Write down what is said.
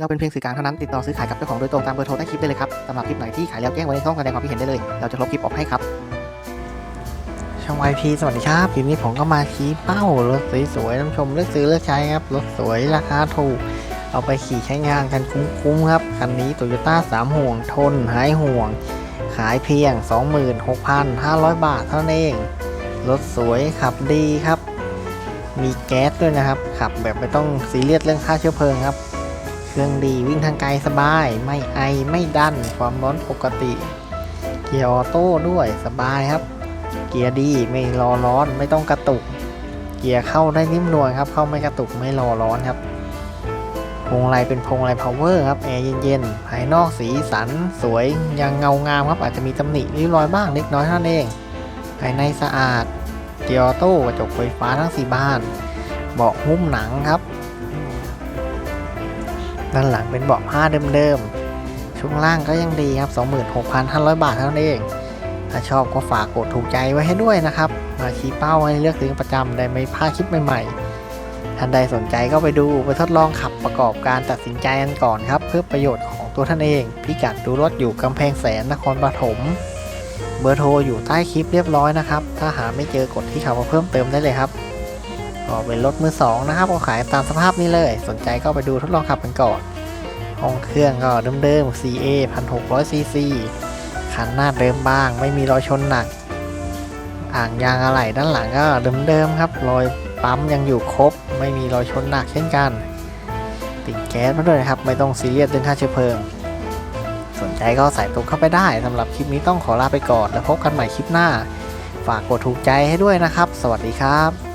เราเป็นเพียงสื่อกลางเท่านั้นติดต่อซื้อขายกับเจ้าของโดยตรงตามเบอร์โทรใต้คลิปได้เลยครับสำหรับคลิปไหนที่ขายแล้วแจ้งไว้ในช่องแสดงความคิดเห็นได้เลย เราจะลบคลิปออกให้ครับ ช่องวพีสวัสดีครับคลิปนี้ผมก็มาชี้เป้ารถสวยๆท่านผู้ชมเลือกซื้อเลือกใช้ครับรถสวยราคาถูก เอาไปขี่ใช้งานกันคุ้มๆครับคันนี้โตโยต้าสามห่วงทนหายห่วง ขายเพียง 26,500 บาทเท่านั้นเองรถสวยขับดีครับ มีแก๊สด้วยนะครับขับแบบไม่ต้องซีเรียสเรื่องค่าเชื้อเพลิงครับ เครื่องดีวิ่งทางไกลสบาย ไม่ไอไม่ดัน ความร้อนปกติ เกียร์ออโต้ด้วยสบายครับ เกียร์ดีไม่รอร้อนไม่ต้องกระตุก เกียร์เข้าได้นิ่มนวลครับ เข้าไม่กระตุกไม่รอร้อนครับพวงมาลัยเป็นพวงมาลัยพาวเวอร์ครับแอร์เย็นๆ ภายนอกสีสันสวยยังเงางามครับอาจจะมีตำหนิริ้วรอยบ้างเล็กน้อยเท่านั้นเอง ภายในสะอาดเกียร์ออโต้กระจกไฟฟ้าทั้ง 4 บาน เบาะหุ้มหนังครับ ด้านหลังเป็นเบาะผ้าเดิมๆ ช่วงล่างก็ยังดีครับ 26,500 บาทเท่านั้นเอง ถ้าชอบก็ฝากกดถูกใจไว้ให้ด้วยนะครับ มาชี้เป้าให้เลือกซื้อประจำได้ไม่พลาดคลิปใหม่ๆ ท่านใดสนใจก็ไปดูไปทดลองขับประกอบการตัดสินใจกันก่อนครับ เพื่อประโยชน์ของตัวท่านเอง พิกัดดูรถอยู่กำแพงแสนนครปฐมเบอร์โทรอยู่ใต้คลิปเรียบร้อยนะครับ ถ้าหาไม่เจอกดที่คำว่าเพิ่มเติมได้เลยครับ ก็เป็นรถมือสองนะครับก็ขายตามสภาพนี้เลย สนใจก็ไปดูทดลองขับกันก่อน ห้องเครื่องก็เดิมๆ CA 1600 cc คันหน้าเดิมบ้าง ไม่มีรอยชนหนัก อ่างยางอะไหล่ด้านหลังก็เดิมๆครับ รอยปั๊มยังอยู่ครบ ไม่มีรอยชนหนักเช่นกัน ติดแก๊สมาด้วยนะครับ ไม่ต้องซีเรียสเรื่องค่าเชื้อเพลิง สนใจก็ใส่ตรงเข้าไปได้สำหรับคลิปนี้ต้องขอลาไปก่อน แล้วพบกันใหม่คลิปหน้า ฝากกดถูกใจให้ด้วยนะครับ สวัสดีครับ